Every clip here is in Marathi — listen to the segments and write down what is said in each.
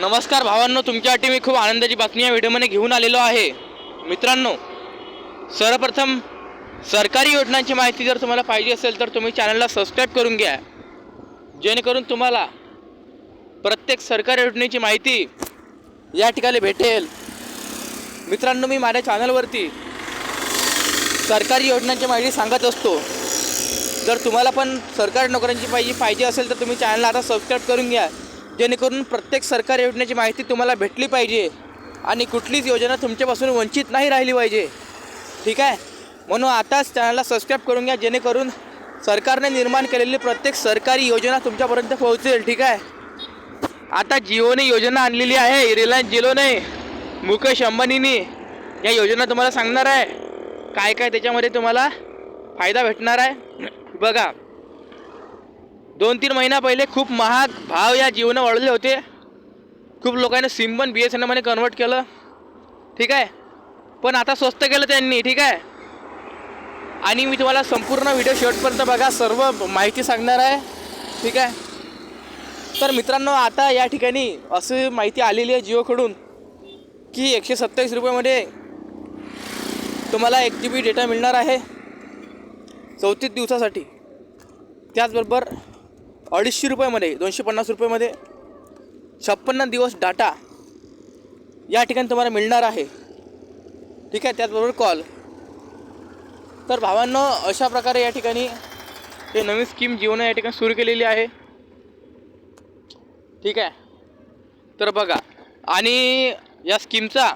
नमस्कार भावांनो तुमच्यासाठी मी खूप आनंदाची बातमी या व्हिडिओमध्ये घेऊन आलेलो आहे. मित्रांनो सर्वप्रथम सरकारी योजनांची माहिती जर तुम्हाला पाहिजे असेल तर तुम्ही चॅनलला सबस्क्राईब करून घ्या. जेणेकरून तुम्हाला प्रत्येक सरकारी योजनेची माहिती या ठिकाणी भेटेल. मित्रांनो मी माझ्या चॅनलवरती सरकारी योजनांची माहिती सांगत असतो. जर तुम्हाला पण सरकारी नोकऱ्यांची पाहिजे पाहिजे असेल तर तुम्ही चॅनलला आता सबस्क्राईब करून घ्या. जेणेकरून प्रत्येक सरकारी योजनेची माहिती तुम्हाला भेटली पाहिजे आणि कुठलीच योजना तुमच्यापासून वंचित नाही राहिली पाहिजे. ठीक आहे? म्हणून आताच चॅनलला सबस्क्राईब करून घ्या जेणेकरून सरकारने निर्माण केलेली प्रत्येक सरकारी योजना तुमच्यापर्यंत पोहोचेल. ठीक आहे? आता जिओने योजना आणलेली आहे रिलायन्स जिओने मुकेश अंबानीने या योजना तुम्हाला सांगणार आहे. काय काय त्याच्यामध्ये तुम्हाला फायदा भेटणार आहे? बघा. दोन तीन महिना पहिले खूप महाग भाव या जीवनं वाढवले होते. खूप लोकांनी सिम पण बी एस एन एलमध्ये कन्वर्ट केलं. ठीक आहे? पण आता स्वस्त केलं त्यांनी ठीक आहे? आणि मी तुम्हाला संपूर्ण व्हिडिओ शेवटपर्यंत बघा सर्व माहिती सांगणार आहे. ठीक आहे? तर मित्रांनो आता या ठिकाणी असं माहिती आलेली आहे जिओकडून की एकशे सत्तावीस रुपयामध्ये तुम्हाला एक जी बी डेटा मिळणार आहे. चौतीस दिवसासाठी. त्याचबरोबर अडीचशे रुपयामध्ये दोनशे पन्नास रुपयामध्ये छप्पन्न दिवस डाटा या ठिकाणी तुम्हाला मिळणार आहे. ठीक आहे? त्याचबरोबर कॉल तर भावांनो अशा प्रकारे या ठिकाणी हे नवीन स्कीम जीवन या ठिकाणी सुरू केलेली आहे. ठीक आहे? तर बघा आणि या स्कीमचा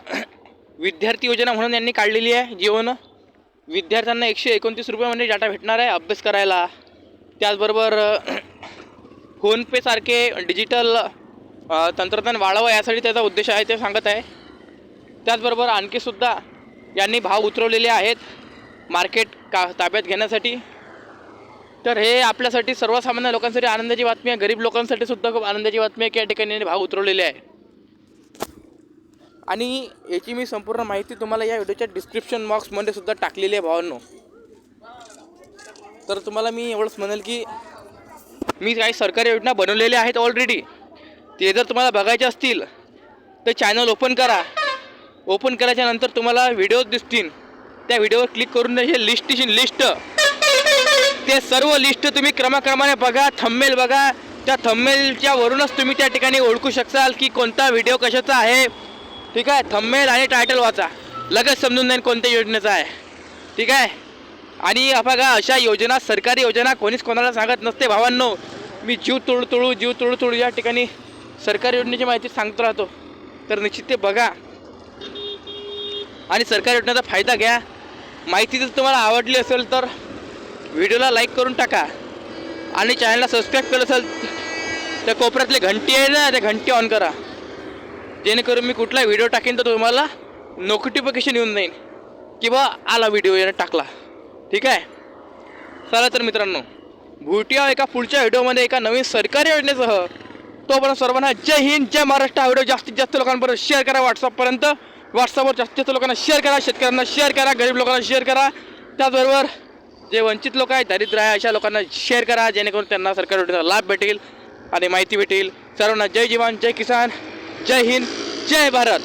विद्यार्थी योजना म्हणून यांनी काढलेली आहे जीवन. विद्यार्थ्यांना एकशे एकोणतीस रुपयामध्ये डाटा भेटणार आहे अभ्यास करायला. त्याचबरोबर फोनपेसारखे डिजिटल तंत्रज्ञान वाढावं यासाठी त्याचा उद्देश आहे ते सांगत आहे. त्याचबरोबर आणखीसुद्धा यांनी भाव उतरवलेले आहेत मार्केट का ताब्यात घेण्यासाठी. तर हे आपल्यासाठी सर्वसामान्य लोकांसाठी आनंदाची बातमी आहे. गरीब लोकांसाठी सुद्धा खूप आनंदाची बातमी आहे की या ठिकाणी भाव उतरवलेले आहे. आणि याची मी संपूर्ण माहिती तुम्हाला या व्हिडिओच्या डिस्क्रिप्शन बॉक्समध्ये सुद्धा टाकलेली आहे भावांनो. तर तुम्हाला मी एवढंच म्हणेल की मी काही सरकारी योजना बनवलेल्या आहेत ऑलरेडी ते जर तुम्हाला बघायचे असतील तर चॅनल ओपन करा. ओपन केल्याच्यानंतर तुम्हाला व्हिडिओज दिसतील. त्या व्हिडिओवर क्लिक करून हे लिस्ट लिस्ट ते सर्व लिस्ट तुम्ही क्रमाक्रमाने बघा थंबेल बघा. त्या थंबेलच्या वरूनच तुम्ही त्या ठिकाणी ओळखू शकाल की कोणता व्हिडिओ कशाचा आहे. ठीक आहे? थंबेल आणि टायटल वाचा. लगेच समजून जाईल कोणत्या योजनेचा आहे. ठीक आहे? आणि बघा अशा योजना सरकारी योजना कोणीच कोणाला सांगत नसते. भावांनो मी जीव तुळू तुळू जीव तुळू तुळू या ठिकाणी सरकारी योजनेची माहिती सांगतो राहतो. तर निश्चित ते बघा. आणि सरकारी योजनेचा फायदा घ्या. माहिती जर तुम्हाला आवडली असेल तर व्हिडिओला लाईक करून टाका. आणि चॅनलला सबस्क्राईब केलं असेल त्या कोपऱ्यातली घंटी आहे ना त्या घंटी ऑन करा. जेणेकरून मी कुठला व्हिडिओ टाकेन तर तुम्हाला नोटिफिकेशन येऊन जाईल किंवा आला व्हिडिओ याने टाकला. ठीक आहे? चला तर मित्रांनो भुटिया एका पुढच्या व्हिडिओमध्ये एका नवीन सरकारी योजनेसह तोपर्यंत सर्वांना जय हिंद जय महाराष्ट्र. हा व्हिडिओ जास्तीत जास्त लोकांपर्यंत शेअर करा व्हॉट्सअपपर्यंत व्हॉट्सअपवर जास्तीत जास्त लोकांना शेअर करा शेतकऱ्यांना शेअर करा गरीब लोकांना शेअर करा. त्याचबरोबर जे वंचित लोक आहेत दारिद्र्य आहे अशा लोकांना शेअर करा जेणेकरून त्यांना सरकारी योजनेचा लाभ भेटेल आणि माहिती भेटेल. सर्वांना जय जवान जय किसान जय हिंद जय भारत.